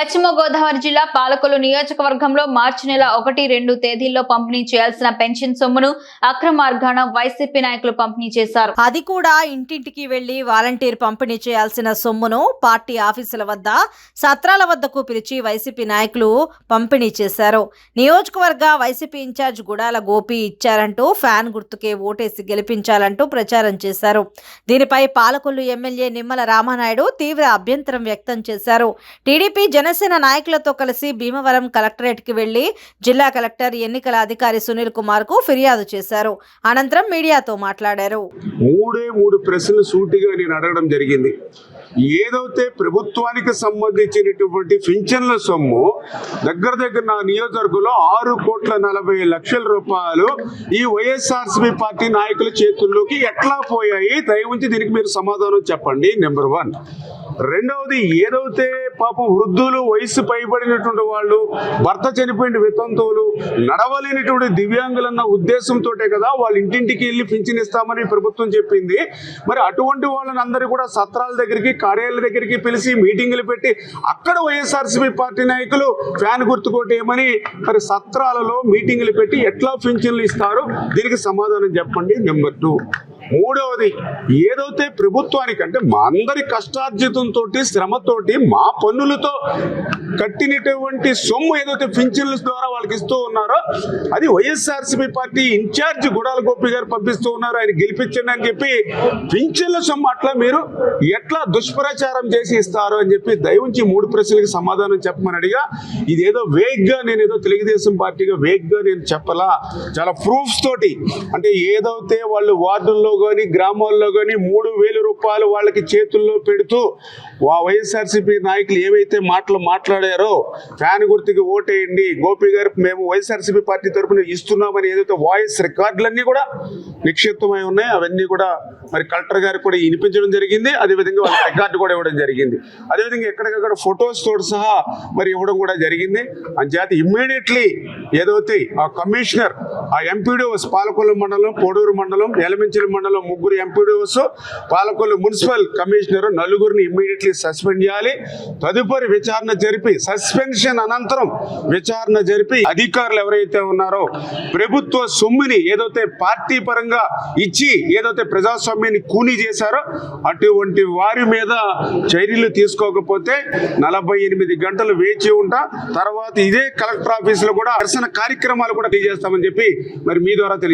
పశ్చిమ గోదావరి జిల్లా పాలకొల్లు నియోజకవర్గంలో మార్చి నెల ఒకటి రెండు తేదీల్లో పంపిణీ చేయాల్సిన పెన్షన్ సొమ్మును అక్రమార్గాన వైసీపీ నాయకులు పంపిణీ చేశారు. అది కూడా ఇంటింటికి వెళ్ళి వాలంటీర్ పంపిణీ చేయాల్సిన సొమ్మును పార్టీ ఆఫీసుల వద్ద సత్రాల వద్దకు పిలిచి వైసీపీ నాయకులు పంపిణీ చేశారు. నియోజకవర్గ వైసీపీ ఇన్ఛార్జ్ గుడాల గోపి ఇచ్చారంటూ ఫ్యాన్ గుర్తుకే ఓటేసి గెలిపించాలంటూ ప్రచారం చేశారు. దీనిపై పాలకొల్లు ఎమ్మెల్యే నిమ్మల రామానాయుడు తీవ్ర అభ్యంతరం వ్యక్తం చేశారు. టీడీపీ జనసేన నాయకులతో కలిసి భీమవరం కలెక్టరేట్కి వెళ్ళి జిల్లా కలెక్టర్ ఎన్నికల అధికారి సునీల్ కుమార్కు ఫిర్యాదు చేశారు. అనంతరం మీడియాతో మాట్లాడారు. మూడే మూడు ప్రశ్నలు సూటిగా నేను అడగడం జరిగింది. ఏదైతే ప్రభుత్వానికి సంబంధించినటువంటి పింఛన్ల సొమ్ము దగ్గర దగ్గర నా నియోజకవర్గంలో ఆరు కోట్ల నలభై లక్షల రూపాయలు ఈ వైఎస్ఆర్సీపీ పార్టీ నాయకుల చేతుల్లోకి ఎట్లా పోయాయి? దయవుంచి దీనికి మీరు సమాధానం చెప్పండి నెంబర్ వన్. రెండవది ఏదైతే పాపం వృద్ధులు వయసు పైబడినటువంటి వాళ్ళు భర్త చనిపోయిన వితంతువులు నడవలేనటువంటి దివ్యాంగులన్న ఉద్దేశంతో కదా వాళ్ళ ఇంటింటికి వెళ్ళి పింఛన్ ఇస్తామని ప్రభుత్వం చెప్పింది. మరి అటువంటి వాళ్ళని అందరూ కూడా సత్రాల దగ్గరికి కార్యాలయ దగ్గరికి పిలిచి మీటింగులు పెట్టి అక్కడ వైఎస్ఆర్సీపీ పార్టీ నాయకులు ఫ్యాన్ గుర్తుకోటేయమని మరి సత్రాలలో మీటింగులు పెట్టి ఎట్లా పింఛన్లు ఇస్తారు? దీనికి సమాధానం చెప్పండి. Number two. మూడవది ఏదైతే ప్రభుత్వానికి అంటే మా అందరి కష్టార్జితంతో శ్రమతోటి మా పన్నులతో కట్టినటువంటి సొమ్ము ఏదైతే పింఛన్ల ద్వారా వాళ్ళకి ఇస్తూ ఉన్నారో అది వైఎస్ఆర్సీపీ పార్టీ ఇన్ఛార్జ్ గుడాల గోపి గారు పంపిస్తూ ఉన్నారు. ఆయన గెలిపించండి అని చెప్పి పింఛన్ల సొమ్ము అట్లా మీరు ఎట్లా దుష్ప్రచారం చేసి ఇస్తారు అని చెప్పి దయవుంచి మూడు ప్రశ్నలకు సమాధానం చెప్పమని అడిగా. ఇదేదో వేగ్గా నేను ఏదో తెలుగుదేశం పార్టీగా వేగ్గా నేను చెప్పలా. చాలా ప్రూఫ్స్ తోటి అంటే ఏదైతే వాళ్ళు వార్డుల్లో కానీ గ్రామాల్లో కానీ మూడు వేల రూపాయలు వాళ్ళకి చేతుల్లో పెడుతూ ఆ వైఎస్ఆర్సీపీ నాయకులు ఏవైతే మాటలు మాట్లాడారో ఫ్యాన్ గుర్తుకి ఓటేయండి. గోపి గారు మేము వైఎస్ఆర్సీపీ పార్టీ తరఫున ఇస్తున్నామని ఏదైతే వాయిస్ రికార్డులన్నీ కూడా నిక్షిప్తమై ఉన్నాయి అవన్నీ కూడా మరి కలెక్టర్ గారికి కూడా వినిపించడం జరిగింది. అదేవిధంగా వాళ్ళ రికార్డు కూడా ఇవ్వడం జరిగింది. అదేవిధంగా ఎక్కడికక్కడ ఫొటోస్ తోడు సహా మరి ఇవ్వడం కూడా జరిగింది. అంచేత ఇమ్మీడియట్లీ ఏదైతే ఆ కమిషనర్ ఆ ఎంపీడీఓస్ పాలకొల్లు మండలం పొడూరు మండలం ఎలమంచిలి మండలం ముగ్గురు ఎంపీడీఓస్ పాలకొల్లు మున్సిపల్ కమిషనర్ నలుగురిని ఇమ్మీడియట్లీ సస్పెండ్ చేయాలి. తదుపరి విచారణ జరిపి సస్పెన్షన్ అనంతరం విచారణ జరిపి అధికారులు ఎవరైతే ఉన్నారో ప్రభుత్వ సొమ్ముని ఏదైతే పార్టీ పరంగా ఇచ్చి ఏదైతే ప్రజాస్వామ్యాన్ని కూనీ చేశారో అటువంటి వారి మీద చర్యలు తీసుకోకపోతే నలభై ఎనిమిది గంటలు వేచి ఉంటా. తర్వాత ఇదే కలెక్టర్ ఆఫీసులో కూడా దర్శన కార్యక్రమాలు కూడా తెలియజేస్తామని చెప్పి మరి మీ ద్వారా తెలియ